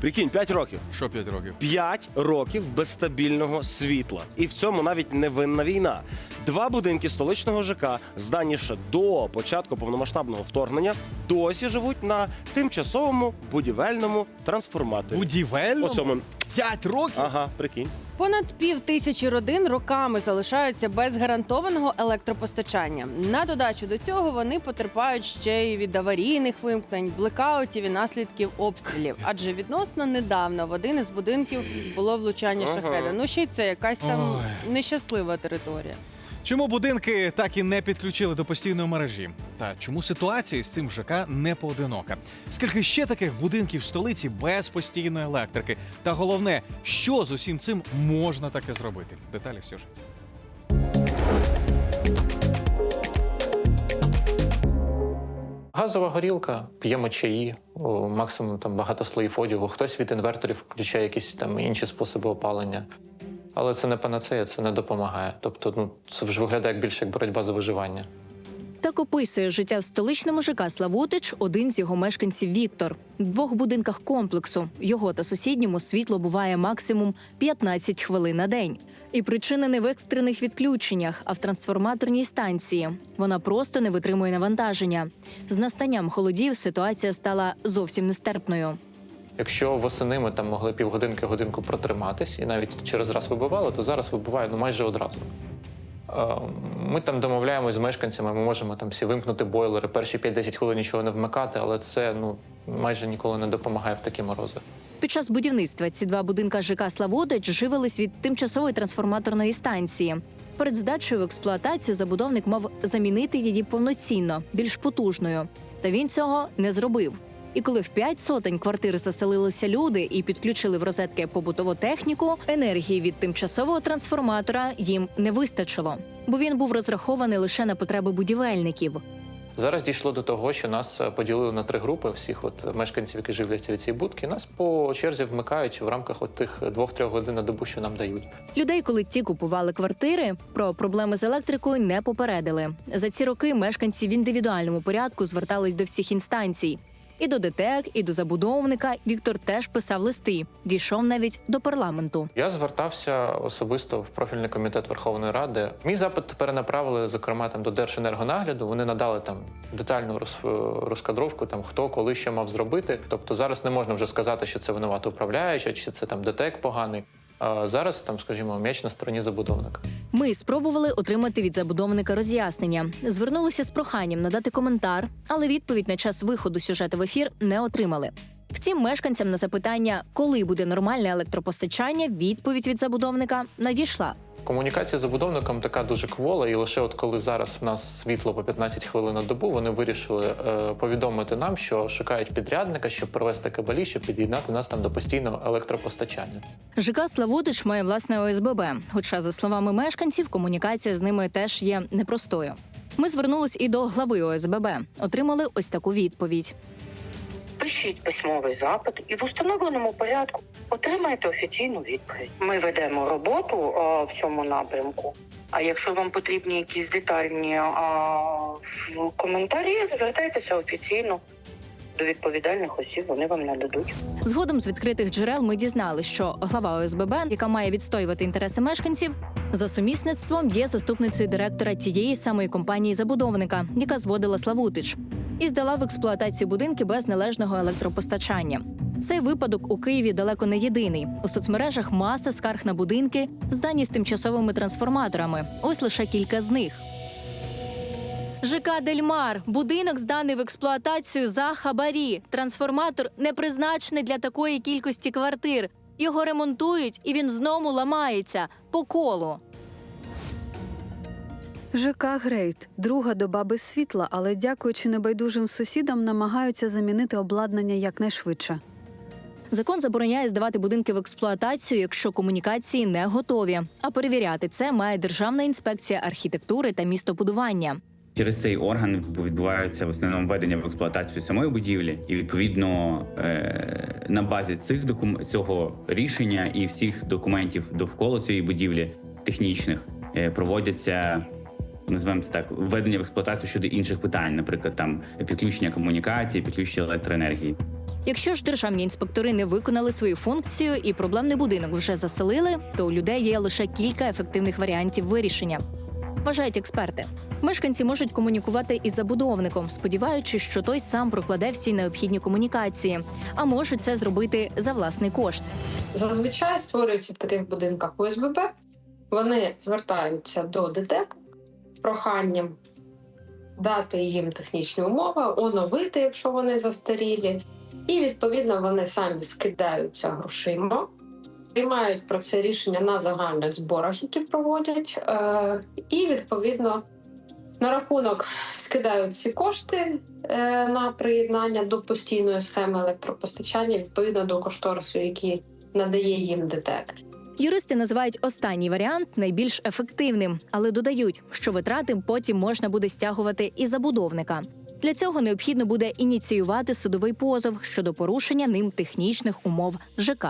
Прикинь, 5 років. Що 5 років? 5 років без стабільного світла. І в цьому навіть не винна війна. Два будинки столичного ЖК, здані ще до початку повномасштабного вторгнення, досі живуть на тимчасовому будівельному трансформаторі. Будівельному? Оцьому. 5 років? Ага, прикинь. Понад пів тисячі родин роками залишаються без гарантованого електропостачання. На додачу до цього вони потерпають ще й від аварійних вимкнень, блекаутів і наслідків обстрілів. Адже відносно недавно в один із будинків було влучання Ага. шахеда. Ну ще й це якась там нещаслива територія. Чому будинки так і не підключили до постійної мережі? Та чому ситуація з цим ЖК не поодинока? Скільки ще таких будинків в столиці без постійної електрики? Та головне, що з усім цим можна таке зробити? Деталі в сюжеті. Газова горілка, п'ємо чаї, максимум там багато слоїв одягу. Хтось від інверторів включає якісь там інші способи опалення. Але це не панацея, це не допомагає. Тобто, ну це вже виглядає як більше як боротьба за виживання. Так описує життя в столичному ЖК Славутич один з його мешканців Віктор. В двох будинках комплексу його та сусідньому світло буває максимум 15 хвилин на день. І причина не в екстрених відключеннях, а в трансформаторній станції. Вона просто не витримує навантаження. З настанням холодів ситуація стала зовсім нестерпною. Якщо восени ми там могли півгодинки годинку протриматись і навіть через раз вибивали, то зараз вибиває ну майже одразу. Е, Ми там домовляємось з мешканцями, ми можемо там всі вимкнути бойлери, перші 5-10 хвилин нічого не вмикати, але це ну майже ніколи не допомагає в такі морози. Під час будівництва ці два будинка ЖК Славодич живились від тимчасової трансформаторної станції. Перед здачею в експлуатацію забудовник мав замінити її повноцінно, більш потужною. Та він цього не зробив. І коли в п'ять сотень квартир заселилися люди і підключили в розетки побутову техніку, енергії від тимчасового трансформатора їм не вистачило, бо він був розрахований лише на потреби будівельників. Зараз дійшло до того, що нас е, поділили на три групи всіх от мешканців, які живляться від цієї будки. Нас по черзі вмикають в рамках от тих двох-трьох годин на добу, що нам дають. Людей, коли ті купували квартири, про проблеми з електрикою не попередили. За ці роки мешканці в індивідуальному порядку звертались до всіх інстанцій. І до ДТЕК, і до забудовника Віктор теж писав листи. Дійшов навіть до парламенту. Я звертався особисто в профільний комітет Верховної Ради. Мій запит перенаправили, зокрема, там до Держенергонагляду. Вони надали там детальну роз- розкадровку, там хто коли що мав зробити. Тобто зараз не можна вже сказати, що це винувато управляюча, чи це там ДТЕК поганий. Зараз там, скажімо, м'яч на стороні забудовника. Ми спробували отримати від забудовника роз'яснення. Звернулися з проханням надати коментар, але відповідь на час виходу сюжету в ефір не отримали. Втім, мешканцям на запитання, коли буде нормальне електропостачання, відповідь від забудовника надійшла. Комунікація з забудовником така дуже квола, і лише от коли зараз в нас світло по 15 хвилин на добу, вони вирішили е, повідомити нам, що шукають підрядника, щоб провести кабелі, щоб під'єднати нас там до постійного електропостачання. ЖК Славутич має власне ОСББ. Хоча, за словами мешканців, комунікація з ними теж є непростою. Ми звернулись і до глави ОСББ. Отримали ось таку відповідь. Пишіть письмовий запит і в установленому порядку отримаєте офіційну відповідь. Ми ведемо роботу а, в цьому напрямку. А якщо вам потрібні якісь детальні а, в коментарі, звертайтеся офіційно до відповідальних осіб, вони вам нададуть. Згодом з відкритих джерел ми дізнали, що глава ОСББ, яка має відстоювати інтереси мешканців, за сумісництвом є заступницею директора тієї самої компанії забудовника, яка зводила Славутич, і здала в експлуатацію будинки без належного електропостачання. Цей випадок у Києві далеко не єдиний. У соцмережах маса скарг на будинки, здані з тимчасовими трансформаторами. Ось лише кілька з них. ЖК Дельмар. Будинок зданий в експлуатацію за хабарі. Трансформатор не призначений для такої кількості квартир. Його ремонтують, і він знову ламається по колу. ЖК Грейт друга доба без світла, але дякуючи небайдужим сусідам, намагаються замінити обладнання якнайшвидше. Закон забороняє здавати будинки в експлуатацію, якщо комунікації не готові. А перевіряти це має Державна інспекція архітектури та містобудування. Через цей орган відбувається в основному введення в експлуатацію самої будівлі, і відповідно е, на базі цих докум... цього рішення і всіх документів довкола цієї будівлі технічних е, проводяться. Називаємо це так введення в експлуатацію щодо інших питань, наприклад, там підключення комунікації, підключення електроенергії. Якщо ж державні інспектори не виконали свою функцію і проблемний будинок вже заселили, то у людей є лише кілька ефективних варіантів вирішення. Вважають експерти. Мешканці можуть комунікувати із забудовником, сподіваючись, що той сам прокладе всі необхідні комунікації, а можуть це зробити за власний кошт. Зазвичай створюються в таких будинках ОСББ. Вони звертаються до ДТЕК проханням дати їм технічні умови, оновити, якщо вони застарілі, і відповідно вони самі скидаються грошима, приймають про це рішення на загальних зборах, які проводять, е, і відповідно на рахунок скидають ці кошти е, на приєднання до постійної схеми електропостачання відповідно до кошторису, який надає їм ДТЕК. Юристи називають останній варіант найбільш ефективним, але додають, що витрати потім можна буде стягувати і забудовника. Для цього необхідно буде ініціювати судовий позов щодо порушення ним технічних умов ЖК.